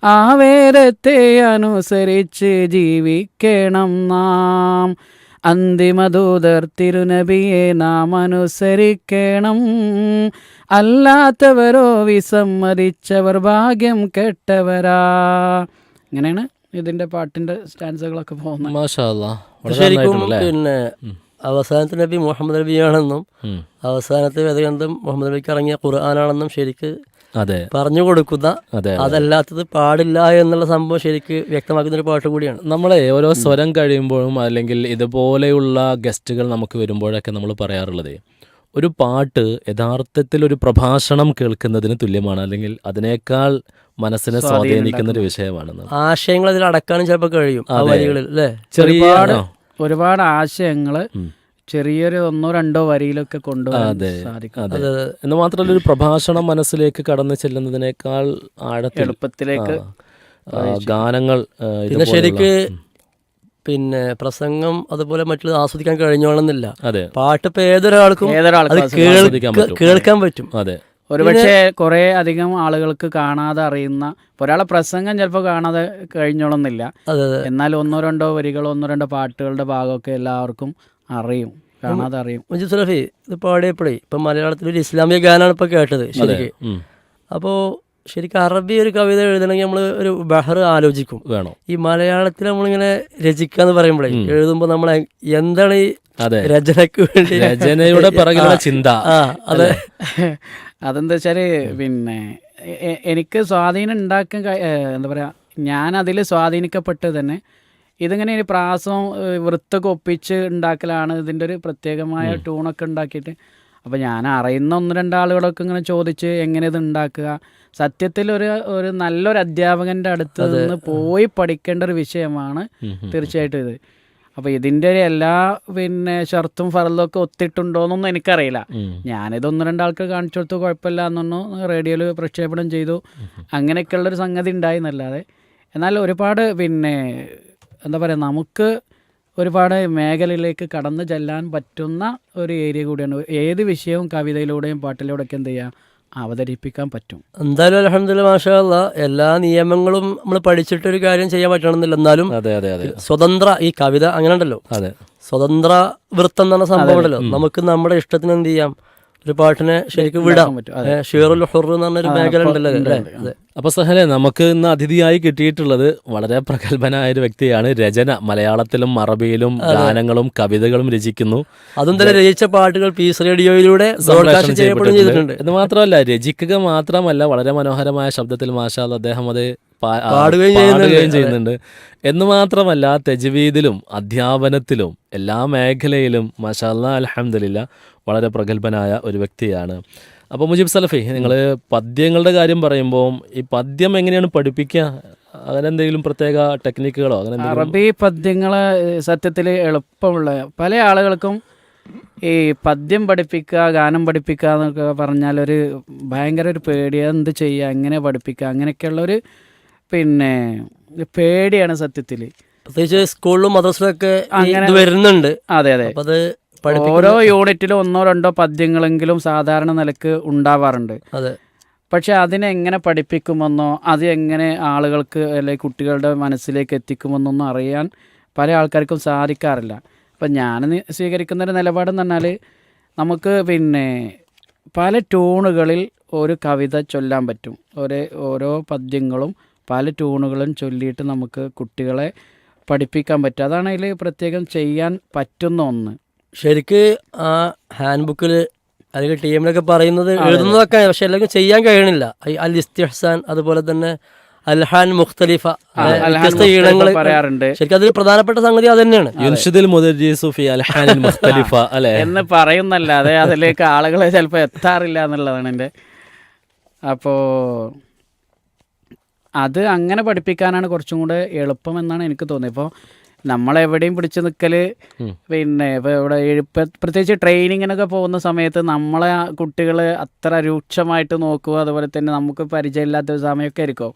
Speaker 2: ആ വേദത്തെ അനുസരിച്ച് ജീവിക്കണം നാം. അന്തിമദൂതർ തിരുനബിയെ നാം അനുസരിക്കണം അല്ലാത്തവരോ വിസമ്മതിച്ചവർ ഭാഗ്യം കെട്ടവരാ. ഇങ്ങനെയാണ് ഇതിന്റെ പാട്ടിന്റെ സ്റ്റാൻസുകളൊക്കെ പോകുന്നത്.
Speaker 3: ശരിക്കും പിന്നെ അവസാനത്തെ നബി മുഹമ്മദ് നബിയാണെന്നും അവസാനത്തെ വേദഗ്രന്ഥം മുഹമ്മദ് നബിക്ക് ഇറങ്ങിയ ഖുർആനാണെന്നും ശരിക്ക്
Speaker 1: അതെ.
Speaker 3: പറഞ്ഞു കൊടുക്കുന്ന
Speaker 1: അതെ
Speaker 3: അതല്ലാത്തത് പാടില്ല എന്നുള്ള സംഭവം ശരിക്ക് വ്യക്തമാക്കുന്ന ഒരു പാട്ട് കൂടിയാണ്.
Speaker 1: നമ്മളെ ഓരോ സ്വരം കഴിയുമ്പോഴും അല്ലെങ്കിൽ ഇതുപോലെയുള്ള ഗസ്റ്റുകൾ നമുക്ക് വരുമ്പോഴൊക്കെ നമ്മൾ പറയാറുള്ളത് ഒരു പാട്ട് യഥാർത്ഥത്തിൽ ഒരു പ്രഭാഷണം കേൾക്കുന്നതിന് തുല്യമാണ് അല്ലെങ്കിൽ അതിനേക്കാൾ മനസ്സിനെ സ്വാധീനിക്കുന്ന ഒരു വിഷയമാണ്
Speaker 3: ആശയങ്ങൾ അതിൽ അടക്കാനും ചിലപ്പോൾ കഴിയും ആ. വരികളിൽ അല്ലേ?
Speaker 2: ഒരുപാട്
Speaker 1: ആശയങ്ങൾ
Speaker 2: ഒരുപാട് ആശയങ്ങൾ. ചെറിയൊരു ഒന്നോ രണ്ടോ വരിയിലൊക്കെ കൊണ്ടുവരാൻ സാധിക്കും.
Speaker 1: അതെ. എന്ന് മാത്രമല്ല ഒരു പ്രഭാഷണം മനസ്സിലേക്ക് കടന്നു ചെല്ലുന്നതിനേക്കാൾ ആഴത്തിൽ
Speaker 2: എളുപ്പത്തിലേക്ക്
Speaker 1: ഗാനങ്ങൾ
Speaker 3: പിന്നെ ശരിക്ക് പിന്നെ പ്രസംഗം അതുപോലെ മറ്റുള്ളത് ആസ്വദിക്കാൻ കഴിഞ്ഞോളന്നില്ല.
Speaker 1: അതെ.
Speaker 3: പാട്ട് ഇപ്പൊ ഏതൊരാൾക്കും. കേൾക്കാൻ പറ്റും.
Speaker 1: അതെ.
Speaker 2: ഒരുപക്ഷെ കുറെ അധികം ആളുകൾക്ക് കാണാതെ അറിയുന്ന ഒരാളെ പ്രസംഗം ചിലപ്പോൾ കാണാതെ കഴിഞ്ഞോളന്നില്ല. എന്നാൽ ഒന്നോ രണ്ടോ വരികളോ ഒന്നോ രണ്ടോ പാട്ടുകളുടെ ഭാഗമൊക്കെ എല്ലാവർക്കും അറിയും. കാണാതെ അറിയും
Speaker 3: മുജീബ് സലഫി ഇത് പാടിയപ്പോഴേ ഇപ്പം മലയാളത്തിൽ ഒരു ഇസ്ലാമിക ഗാനാണ് ഇപ്പൊ കേട്ടത് ശരിക്ക്.
Speaker 1: അപ്പോൾ
Speaker 3: അപ്പോ ശരിക്കും അറബി ഒരു കവിത എഴുതണമെങ്കിൽ നമ്മൾ ഒരു ബഹർ ആലോചിക്കും.
Speaker 1: വേണം.
Speaker 3: ഈ മലയാളത്തിൽ നമ്മളിങ്ങനെ രചിക്കുക എന്ന് പറയുമ്പോഴേ എഴുതുമ്പോൾ നമ്മളെ എന്താണ് ഈ
Speaker 1: അതെ.
Speaker 3: രചനക്ക് വേണ്ടി
Speaker 1: രചനയുടെ പിറകിലുള്ള ചിന്ത.
Speaker 3: ആ അതെ.
Speaker 2: അതെന്താ വെച്ചാൽ പിന്നെ എനിക്ക് സ്വാധീനം ഉണ്ടാക്കാൻ എന്താ പറയുക ഞാൻ അതിൽ സ്വാധീനിക്കപ്പെട്ട് തന്നെ ഇതിങ്ങനെ ഒരു പ്രാസവും വൃത്തൊക്കെ ഒപ്പിച്ച് ഉണ്ടാക്കലാണ് ഇതിന്റെ ഒരു പ്രത്യേകമായ ട്യൂണൊക്കെ ഉണ്ടാക്കിയിട്ട്. അപ്പോൾ ഞാൻ അറിയുന്ന ഒന്ന് രണ്ടാളുകളൊക്കെ ഇങ്ങനെ ചോദിച്ച് എങ്ങനെ ഇത് ഉണ്ടാക്കുക. സത്യത്തിൽ ഒരു ഒരു നല്ലൊരു അധ്യാപകന്റെ അടുത്ത് നിന്ന് പോയി പഠിക്കേണ്ട ഒരു വിഷയമാണ്. തീർച്ചയായിട്ടും ഇത്. അപ്പോൾ ഇതിന്റെ ഒരു എല്ലാ പിന്നെ ഷർത്തും ഫറലും ഒക്കെ ഒത്തിട്ടുണ്ടോയെന്നൊന്നും എനിക്കറിയില്ല. ഞാനിത് ഒന്ന് രണ്ടാൾക്ക് കാണിച്ചു കൊടുത്തു കുഴപ്പമില്ല എന്നൊന്നു റേഡിയോയിൽ പ്രക്ഷേപണം ചെയ്തു. അങ്ങനെയൊക്കെയുള്ളൊരു സംഗതി ഉണ്ടായി എന്നല്ലാതെ. എന്നാൽ ഒരുപാട് പിന്നെ എന്താ പറയുക നമുക്ക് ഒരുപാട് മേഖലയിലേക്ക് കടന്നു ചെല്ലാൻ പറ്റുന്ന ഒരു ഏരിയ കൂടിയാണ്. ഏത് വിഷയവും കവിതയിലൂടെയും പാട്ടിലൂടെയൊക്കെ എന്ത് ചെയ്യുക അവതരിപ്പിക്കാൻ പറ്റും.
Speaker 3: എന്തായാലും അലഹമ്മദില്ല മാഷാല്ല എല്ലാ നിയമങ്ങളും നമ്മൾ പഠിച്ചിട്ട് ഒരു കാര്യം ചെയ്യാൻ പറ്റണമെന്നില്ല. എന്നാലും
Speaker 1: അതെ അതെ അതെ.
Speaker 3: സ്വതന്ത്ര ഈ കവിത അങ്ങനെ ഉണ്ടല്ലോ
Speaker 1: അതെ.
Speaker 3: സ്വതന്ത്ര വൃത്തം എന്ന് പറഞ്ഞ സംഭവം ഉണ്ടല്ലോ. നമുക്ക് നമ്മുടെ ഇഷ്ടത്തിന് എന്ത് ചെയ്യാം? ഒരു പാട്ടിനെ ശരിക്കും വിടാൻ
Speaker 2: പറ്റും,
Speaker 3: ഷീറുൽ ഹുർ എന്ന് പറഞ്ഞൊരു മേഖല ഉണ്ടല്ലോ. അല്ലേ
Speaker 1: അപ്പൊ സഹലെ നമുക്ക് ഇന്ന് അതിഥിയായി കിട്ടിയിട്ടുള്ളത് വളരെ പ്രഗത്ഭനായ ഒരു വ്യക്തിയാണ് രചന. മലയാളത്തിലും അറബിയിലും ഗാനങ്ങളും കവിതകളും രചിക്കുന്നു.
Speaker 3: അതും തന്നെ രചിച്ച പാട്ടുകൾ പീസ് റേഡിയോയിലൂടെ ചെയ്തിട്ടുണ്ട്
Speaker 1: എന്ന് മാത്രമല്ല രചിക്കുക മാത്രമല്ല വളരെ മനോഹരമായ ശബ്ദത്തിൽ മാഷാൽ അദ്ദേഹം അത്
Speaker 3: പാടുകയും ചെയ്യുന്നുണ്ട്.
Speaker 1: എന്ന് മാത്രമല്ല തെജ്വീദിലും അധ്യാപനത്തിലും എല്ലാ മേഖലയിലും മാഷാ അലഹമില്ല വളരെ പ്രഗത്ഭനായ ഒരു വ്യക്തിയാണ്. അപ്പോൾ മുജീബ് സലഫി നിങ്ങൾ പദ്യങ്ങളുടെ കാര്യം പറയുമ്പോൾ ഈ പദ്യം എങ്ങനെയാണ് പഠിപ്പിക്കുക അങ്ങനെ എന്തെങ്കിലും പ്രത്യേക ടെക്നിക്കുകളോ അങ്ങനെ
Speaker 2: അറബി പദ്യങ്ങൾ സത്യത്തിൽ എളുപ്പമുള്ള പല ആളുകൾക്കും ഈ പദ്യം പഠിപ്പിക്കുക ഗാനം പഠിപ്പിക്കുക എന്നൊക്കെ പറഞ്ഞാൽ ഒരു ഭയങ്കര ഒരു പേടിയാണ് എന്ത് ചെയ്യുക എങ്ങനെ പഠിപ്പിക്കുക അങ്ങനെയൊക്കെയുള്ളൊരു പിന്നെ ഒരു പേടിയാണ് സത്യത്തിൽ
Speaker 3: പ്രത്യേകിച്ച് സ്കൂളിലും മദ്രസിലൊക്കെ
Speaker 2: അങ്ങനെ-
Speaker 3: ഇത് വരുന്നുണ്ട്.
Speaker 2: അതെ അതെ.
Speaker 3: അപ്പോൾ അത്
Speaker 2: ഓരോ യൂണിറ്റിലും ഒന്നോ രണ്ടോ പദ്യങ്ങളെങ്കിലും സാധാരണ നിലയ്ക്ക് ഉണ്ടാവാറുണ്ട്.
Speaker 3: അതെ.
Speaker 2: പക്ഷെ അതിനെ എങ്ങനെ പഠിപ്പിക്കുമെന്നോ അത് എങ്ങനെ ആളുകൾക്ക് അല്ലെങ്കിൽ കുട്ടികളുടെ മനസ്സിലേക്ക് എത്തിക്കുമെന്നൊന്നും അറിയാൻ പല ആൾക്കാർക്കും സാധിക്കാറില്ല. അപ്പം ഞാൻ സ്വീകരിക്കുന്ന ഒരു നിലപാടെന്ന് പറഞ്ഞാൽ നമുക്ക് പിന്നെ പല ട്യൂണുകളിൽ ഒരു കവിത ചൊല്ലാൻ പറ്റും. ഒരേ ഓരോ പദ്യങ്ങളും പല ട്യൂണുകളും ചൊല്ലിയിട്ട് നമുക്ക് കുട്ടികളെ പഠിപ്പിക്കാൻ പറ്റും. അതാണ് അതിൽ പ്രത്യേകം ചെയ്യാൻ പറ്റുന്ന ഒന്ന്.
Speaker 3: ശരിക്ക് ആ ഹാൻഡ് ബുക്കിൽ അല്ലെങ്കിൽ ടീമിലൊക്കെ പറയുന്നത് എഴുതുന്നതൊക്കെ പക്ഷെ എല്ലാവർക്കും ചെയ്യാൻ കഴിയണില്ല. അൽ ഇസ്തിഹ്സാൻ അതുപോലെ തന്നെ അൽഹാൻ മുഖ്തലിഫ വ്യത്യസ്ത ഈണങ്ങൾ
Speaker 2: പറയാറുണ്ട്.
Speaker 3: ശരിക്കും അതിൽ പ്രധാനപ്പെട്ട സംഗതി അത്. തന്നെയാണ്
Speaker 1: യുൻഷിദിൽ മുഖ്തലിഫ അല്ലേ?
Speaker 2: എന്ന് പറയുന്നല്ലാതെ അതിലേക്ക് ആളുകളെ ചിലപ്പോൾ എത്താറില്ല എന്നുള്ളതാണ് എന്റെ അപ്പോൾ അത് അങ്ങനെ പഠിപ്പിക്കാനാണ് കുറച്ചും കൂടെ എളുപ്പമെന്നാണ് എനിക്ക് തോന്നിയത്. ഇപ്പോൾ നമ്മളെവിടെയും പിടിച്ചു നിൽക്കൽ പിന്നെ ഇപ്പോൾ ഇവിടെ എഴുപ്പ പ്രത്യേകിച്ച് ട്രെയിനിങ്ങിനൊക്കെ പോകുന്ന സമയത്ത് നമ്മളെ കുട്ടികൾ അത്ര രൂക്ഷമായിട്ട് നോക്കുക അതുപോലെ തന്നെ നമുക്ക് പരിചയമില്ലാത്ത ഒരു സമയമൊക്കെ ആയിരിക്കും.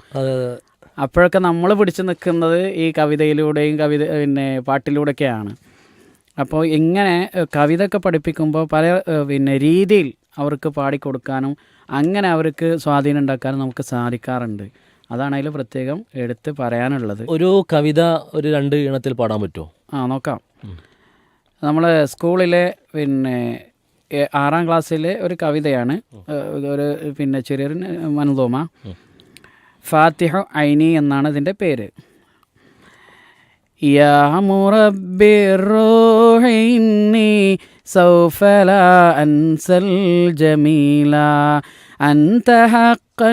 Speaker 2: അപ്പോഴൊക്കെ നമ്മൾ പിടിച്ചു നിൽക്കുന്നത് ഈ കവിതയിലൂടെയും കവിത പിന്നെ പാട്ടിലൂടെയൊക്കെയാണ്. അപ്പോൾ ഇങ്ങനെ കവിത ഒക്കെ പഠിപ്പിക്കുമ്പോൾ പല പിന്നെ രീതിയിൽ അവർക്ക് പാടിക്കൊടുക്കാനും അങ്ങനെ അവർക്ക് സ്വാധീനം ഉണ്ടാക്കാനും നമുക്ക് സാധിക്കാറുണ്ട്. അതാണ് അതിൽ പ്രത്യേകം എടുത്ത് പറയാനുള്ളത്
Speaker 1: ഒരു കവിത ഒരു രണ്ട് ഈണത്തിൽ പാടാൻ പറ്റുമോ
Speaker 2: ആ നോക്കാം നമ്മൾ സ്കൂളിലെ പിന്നെ ഏ, ആറാം ക്ലാസ്സിലെ ഒരു കവിതയാണ് ഏഹ്, ഒരു പിന്നെ ചെറിയൊരു മനോമ ഫാത്തിഹ ഐനി എന്നാണ് ഇതിൻ്റെ പേര് يا مربي الروح إني سوف لا أنسى الجميلا أنت حقا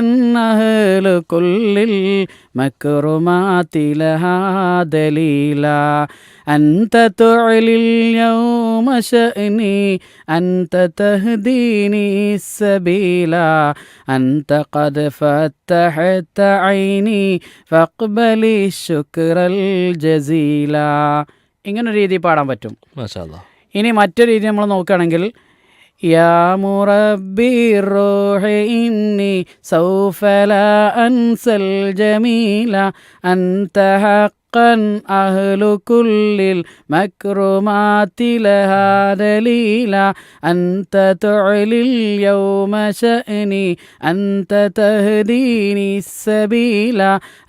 Speaker 2: أهل كل المكرمات لها دليلا أنت تعلي اليوم شأني أنت تهديني السبيلا أنت قد فتحت عيني فاقبل الشكر الجزيل ഇങ്ങനെ ഒരു രീതി പാടാൻ പറ്റും
Speaker 1: മാഷാ അല്ലാ
Speaker 2: ഇനി മറ്റൊരു രീതി നമ്മൾ നോക്കുകയാണെങ്കിൽ يا مربي الروح إني سوف لا أنسى الجميل. أنت حقا أهل كل المكرمات لها دليلا أنت تعلي اليوم شأني أنت تهديني السبيل.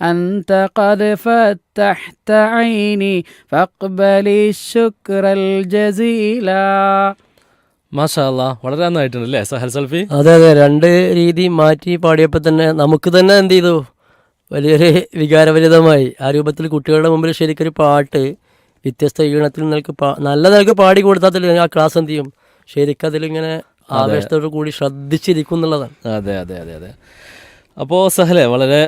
Speaker 2: أنت قد فت تحت عيني فاقبلي الشكر الجزيلا
Speaker 1: മാഷാ അല്ലാ വളരെ നന്നായിട്ടുണ്ട് അല്ലേ സഹൽ സൽഫി?
Speaker 3: അതെ അതെ. രണ്ട് രീതി മാറ്റി പാടിയപ്പോൾ തന്നെ നമുക്ക് തന്നെ എന്ത് ചെയ്തു? വലിയൊരു വികാരഭരിതമായി. ആ രൂപത്തിൽ കുട്ടികളുടെ മുമ്പിൽ ശരിക്കൊരു പാട്ട് വ്യത്യസ്ത ഈണത്തിൽ നിൽക്ക് പാ നല്ല നിലയ്ക്ക് പാടി കൊടുത്താൽ ആ ക്ലാസ് എന്ത് ചെയ്യും? ശരിക്കും അതിലിങ്ങനെ ആവേശത്തോടു കൂടി ശ്രദ്ധിച്ചിരിക്കും എന്നുള്ളതാണ്.
Speaker 1: അതെ അതെ അതെ അതെ. അപ്പോൾ സഹലെ വളരെ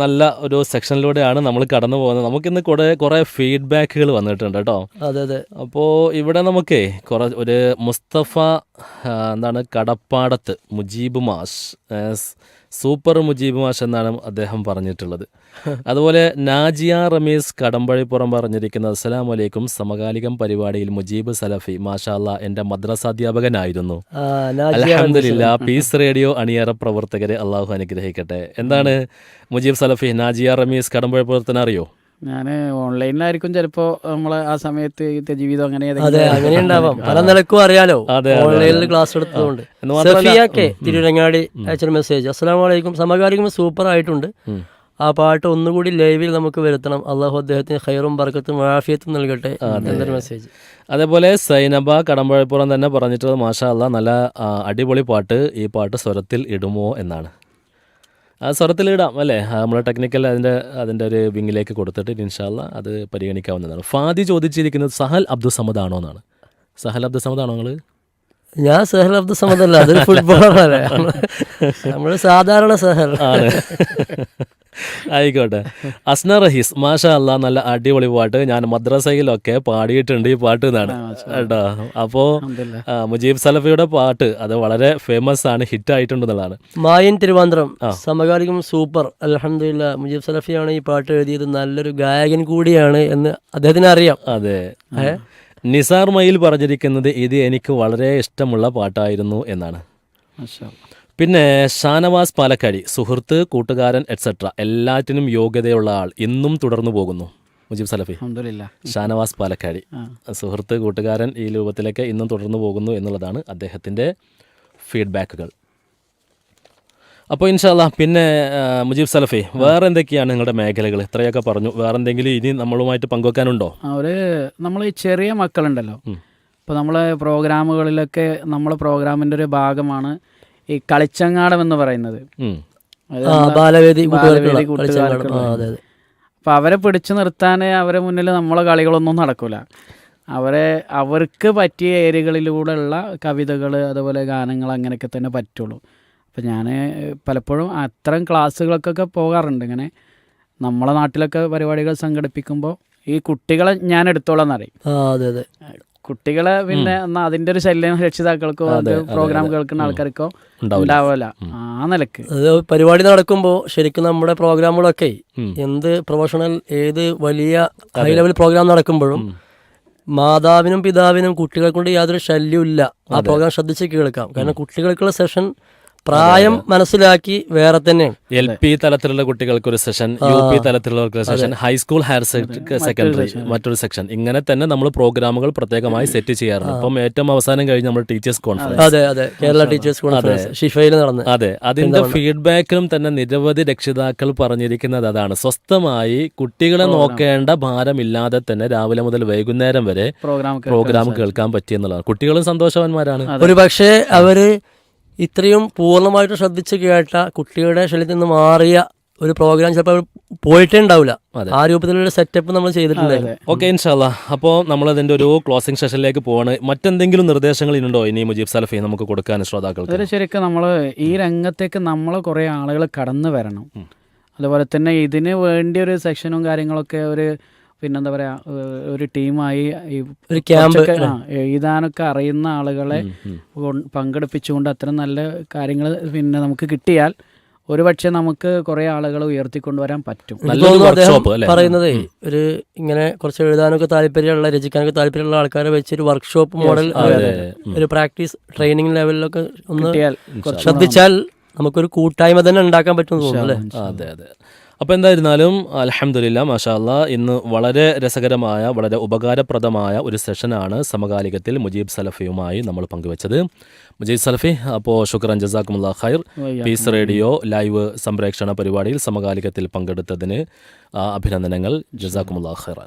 Speaker 1: നല്ല ഒരു സെക്ഷനിലൂടെയാണ് നമ്മൾ കടന്നു പോകുന്നത്. നമുക്കിന്ന് കുറേ കുറേ ഫീഡ്ബാക്കുകൾ വന്നിട്ടുണ്ട് കേട്ടോ.
Speaker 3: അതെ അതെ.
Speaker 1: അപ്പോൾ ഇവിടെ നമുക്കേ കുറേ ഒരു മുസ്തഫ എന്താണ് കടപ്പാടത്ത് മുജീബ് മാഷ് സൂപ്പർ മുജീബ് മാഷ് എന്നാണ് അദ്ദേഹം പറഞ്ഞിട്ടുള്ളത്. അതുപോലെ നാജിയ റമീസ് കടമ്പഴിപ്പുറം പറഞ്ഞിരിക്കുന്ന അസ്സലാം വലൈക്കും സമകാലികം പരിപാടിയിൽ മുജീബ് സലഫി മാഷാല്ല എന്റെ മദ്രസാധ്യാപകനായിരുന്നു അലഹമില്ല പീസ് റേഡിയോ അണിയറ പ്രവർത്തകരെ അള്ളാഹു അനുഗ്രഹിക്കട്ടെ. എന്താണ് മുജീബ് സലഫി നാജിയ റമീസ് കടമ്പഴിപ്പുറത്തിന് അറിയോ
Speaker 2: ഞാൻ ഓൺലൈനിലായിരിക്കും ചിലപ്പോ നമ്മൾ ആ സമയത്ത് ജീവിതം അങ്ങനെ
Speaker 3: അതെ അങ്ങനെ ഉണ്ടാവാം പല നിലക്കും അറിയാലോ. ഓൺലൈനിൽ ക്ലാസ് എടുത്തതുകൊണ്ട്. സഫിയാക്കെ തിരുരങ്ങാടി അയച്ചൊരു മെസ്സേജ് അസ്സാം വലൈക്കും സമകാലികം സൂപ്പർ ആയിട്ടുണ്ട് ആ പാട്ട് ഒന്നുകൂടി ലൈവിൽ നമുക്ക് വരുത്തണം. അള്ളാഹു അദ്ദേഹത്തിന് ഹൈറും ബർക്കത്തും ആഫിയത്തും നൽകട്ടെ എന്നൊരു മെസ്സേജ്
Speaker 1: അതേപോലെ സൈനബ കടമ്പഴപ്പുറം തന്നെ പറഞ്ഞിട്ടുള്ളത് മാഷാ അല്ല നല്ല അടിപൊളി പാട്ട്. ഈ പാട്ട് സ്വരത്തിൽ ഇടുമോ എന്നാണ്. ആ സ്വരത്തിൽ ഇടാം അല്ലേ നമ്മൾ ടെക്നിക്കൽ അതിന്റെ അതിന്റെ ഒരു വിങ്ങിലേക്ക് കൊടുത്തിട്ട് ഇൻഷാല്ല അത് പരിഗണിക്കാവുന്നതാണ്. ഫാദി ചോദിച്ചിരിക്കുന്നത് സഹൽ അബ്ദുസമദ് ആണോ എന്നാണ്. സഹൽ അബ്ദുസമദ് ആണോ നിങ്ങൾ
Speaker 3: ഞാൻ സെഹൽ അബ്ദ സമദല്ല അതൊരു ഫുട്ബോളർ നമ്മൾ സാധാരണ സെഹൽ.
Speaker 1: ആണ്. ആയിക്കോട്ടെ. അസ്ന റഹീസ് മാഷാ അല്ല നല്ല അടിപൊളി പാട്ട്. ഞാൻ മദ്രസയിലൊക്കെ പാടിയിട്ടുണ്ട് ഈ പാട്ട് എന്നാണ്. കേട്ടോ? അപ്പോൾ മുജീബ് സലഫിയുടെ പാട്ട് അത് വളരെ ഫേമസ് ആണ് ഹിറ്റ് ആയിട്ടുണ്ടെന്നുള്ളതാണ്
Speaker 3: മായൻ തിരുവനന്തപുരം സമകാലികം സൂപ്പർ. അലഹമില്ല മുജീബ് സലഫിയാണ് ഈ പാട്ട് എഴുതിയത്. നല്ലൊരു ഗായകൻ കൂടിയാണ് എന്ന് അദ്ദേഹത്തിന് അറിയാം
Speaker 1: അതെ നിസാർ മയിൽ പറഞ്ഞിരിക്കുന്നത് ഇത് എനിക്ക് വളരെ ഇഷ്ടമുള്ള പാട്ടായിരുന്നു എന്നാണ്. പിന്നെ ഷാനവാസ് പാലക്കാടി സുഹൃത്ത് കൂട്ടുകാരൻ എക്സെട്ര എല്ലാറ്റിനും യോഗ്യതയുള്ള ആൾ ഇന്നും തുടർന്നു പോകുന്നു. മുജീബ് സലഫി. ഷാനവാസ് പാലക്കാടി സുഹൃത്ത് കൂട്ടുകാരൻ ഈ രൂപത്തിലേക്ക് ഇന്നും തുടർന്നു പോകുന്നു എന്നുള്ളതാണ് അദ്ദേഹത്തിന്റെ ഫീഡ്ബാക്കുകൾ. അപ്പോൾ ഇൻഷാല്ല പിന്നെ മുജീബ് സലഫി വേറെ എന്തൊക്കെയാണ് നിങ്ങളുടെ മേഖലകൾ? ഇത്രയൊക്കെ പറഞ്ഞു. വേറെ എന്തെങ്കിലും ഇനി നമ്മളുമായിട്ട് പങ്കുവെക്കാനുണ്ടോ?
Speaker 2: അവർ നമ്മൾ ഈ ചെറിയ മക്കളുണ്ടല്ലോ. ഇപ്പോൾ നമ്മളെ പ്രോഗ്രാമുകളിലൊക്കെ നമ്മളെ പ്രോഗ്രാമിന്റെ ഒരു ഭാഗമാണ് ഈ കളിച്ചങ്ങാടം എന്ന് പറയുന്നത്. അപ്പം
Speaker 3: ആ ബാലവേദി
Speaker 2: അപ്പോൾ അവരെ പിടിച്ചു നിർത്താൻ അവരെ മുന്നിൽ നമ്മളെ കളികളൊന്നും നടക്കില്ല അവരെ അവർക്ക് പറ്റിയ ഏരിയകളിലൂടെയുള്ള കവിതകൾ അതുപോലെ ഗാനങ്ങൾ അങ്ങനെയൊക്കെ തന്നെ പറ്റുള്ളൂ. അപ്പം ഞാൻ പലപ്പോഴും അത്തരം ക്ലാസ്സുകൾക്കൊക്കെ പോകാറുണ്ട്. ഇങ്ങനെ നമ്മളെ നാട്ടിലൊക്കെ പരിപാടികൾ സംഘടിപ്പിക്കുമ്പോൾ ഈ കുട്ടികളെ ഞാൻ എടുത്തോളാം എന്നറിയും
Speaker 3: അതെ അതെ.
Speaker 2: കുട്ടികളെ പിന്നെ എന്നാൽ അതിന്റെ ഒരു ശല്യം രക്ഷിതാക്കൾക്കോ അത് പ്രോഗ്രാം കേൾക്കുന്ന ആൾക്കാർക്കോ
Speaker 1: ഉണ്ടാവില്ല.
Speaker 2: ആ
Speaker 3: നിലയ്ക്ക്. പരിപാടി നടക്കുമ്പോൾ ശരിക്കും നമ്മുടെ പ്രോഗ്രാമുകളൊക്കെ എന്ത് പ്രൊഫഷണൽ ഏത് വലിയ ഹൈ ലെവൽ പ്രോഗ്രാം നടക്കുമ്പോഴും മാതാവിനും പിതാവിനും കുട്ടികളെ കൊണ്ട് യാതൊരു ശല്യവും ഇല്ല ആ പ്രോഗ്രാം ശ്രദ്ധിച്ച് കേൾക്കാം. കാരണം കുട്ടികൾക്കുള്ള സെഷൻ പ്രായം മനസ്സിലാക്കി വേറെ തന്നെ
Speaker 1: എൽ പി തലത്തിലുള്ള കുട്ടികൾക്ക് ഒരു session U P തലത്തിലുള്ളവർക്ക് session high school higher secondary മറ്റൊരു സെക്ഷൻ. ഇങ്ങനെ തന്നെ നമ്മൾ പ്രോഗ്രാമുകൾ പ്രത്യേകമായി സെറ്റ് ചെയ്യാറുണ്ട്. ഇപ്പം ഏറ്റവും അവസാനം കഴിഞ്ഞ് നമ്മൾ ടീച്ചേഴ്സ് കോൺഫറൻസ്.
Speaker 3: അതെ അതെ. കേരള ടീച്ചേഴ്സ് കോൺഫറൻസ് ഷിഫയിൽ നടന്ന്.
Speaker 1: അതെ. അതിന്റെ ഫീഡ്ബാക്കിലും തന്നെ നിരവധി രക്ഷിതാക്കൾ പറഞ്ഞിരിക്കുന്നത് അതാണ്. സ്വസ്ഥമായി കുട്ടികളെ നോക്കേണ്ട ഭാരമില്ലാതെ തന്നെ രാവിലെ മുതൽ വൈകുന്നേരം വരെ
Speaker 2: പ്രോഗ്രാം
Speaker 1: പ്രോഗ്രാം കേൾക്കാൻ പറ്റിയെന്നുള്ളതാണ്. കുട്ടികളും സന്തോഷവാന്മാരാണ്.
Speaker 3: ഒരു പക്ഷേ അവർ ഇത്രയും പൂർണമായിട്ട് ശ്രദ്ധിച്ച് കേട്ട കുട്ടിയുടെ ശല്യത്തിൽ നിന്ന് മാറിയ ഒരു പ്രോഗ്രാം ചിലപ്പോൾ പോയിട്ടേ ഉണ്ടാവില്ല. ആ രൂപത്തിലുള്ള സെറ്റപ്പ് നമ്മൾ ചെയ്തിട്ടുണ്ടായിരുന്നു.
Speaker 1: ഓക്കെ ഇൻഷാല്ല അപ്പോൾ നമ്മൾ അതിന്റെ ഒരു ക്ലോസിംഗ് സെഷനിലേക്ക് പോവാണ്. മറ്റെന്തെങ്കിലും നിർദ്ദേശങ്ങൾ ഇനിയുണ്ടോ? ഇനി മുജീബ് സലഫി നമുക്ക് കൊടുക്കാൻ ശ്രോതാക്കൾക്ക്.
Speaker 2: ശരിക്കും നമ്മൾ ഈ രംഗത്തേക്ക് നമ്മൾ കുറേ ആളുകൾ കടന്നു വരണം. അതുപോലെ തന്നെ ഇതിന് വേണ്ടി ഒരു സെക്ഷനും കാര്യങ്ങളൊക്കെ ഒരു പിന്നെന്താ പറയുക ഒരു ടീമായി
Speaker 3: ഒരു ക്യാമ്പ്
Speaker 2: ആ, എഴുതാനൊക്കെ അറിയുന്ന ആളുകളെ പങ്കെടുപ്പിച്ചുകൊണ്ട് അത്തരം നല്ല കാര്യങ്ങൾ പിന്നെ നമുക്ക് കിട്ടിയാൽ ഒരുപക്ഷെ നമുക്ക് കുറെ ആളുകൾ ഉയർത്തിക്കൊണ്ടുവരാൻ പറ്റും.
Speaker 3: പറയുന്നത് ഒരു ഇങ്ങനെ കുറച്ച് എഴുതാനൊക്കെ താല്പര്യമുള്ള രചിക്കാനൊക്കെ താല്പര്യമുള്ള ആൾക്കാരെ വെച്ച് ഒരു വർക്ക്ഷോപ്പ് മോഡൽ ഒരു പ്രാക്ടീസ് ട്രെയിനിങ് ലെവലിലൊക്കെ ഒന്ന് ശ്രദ്ധിച്ചാൽ നമുക്കൊരു കൂട്ടായ്മ തന്നെ ഉണ്ടാക്കാൻ പറ്റുമെന്ന് തോന്നുന്നു അല്ലേ?
Speaker 1: അതെ അതെ. അപ്പോൾ എന്തായിരുന്നാലും അലഹമില്ല മാഷാല്ല ഇന്ന് വളരെ രസകരമായ വളരെ ഉപകാരപ്രദമായ ഒരു സെഷനാണ് സമകാലികത്തിൽ മുജീബ് സലഫിയുമായി നമ്മൾ പങ്കുവച്ചത്. മുജീബ് സലഫി അപ്പോൾ ഷുക്രൻ ജസാക്കുമുള്ള ഖൈർ പീസ് റേഡിയോ ലൈവ് സംപ്രേക്ഷണ പരിപാടിയിൽ സമകാലികത്തിൽ പങ്കെടുത്തതിന് അഭിനന്ദനങ്ങൾ. ജസാക്കുമുള്ള
Speaker 2: ഖൈർ.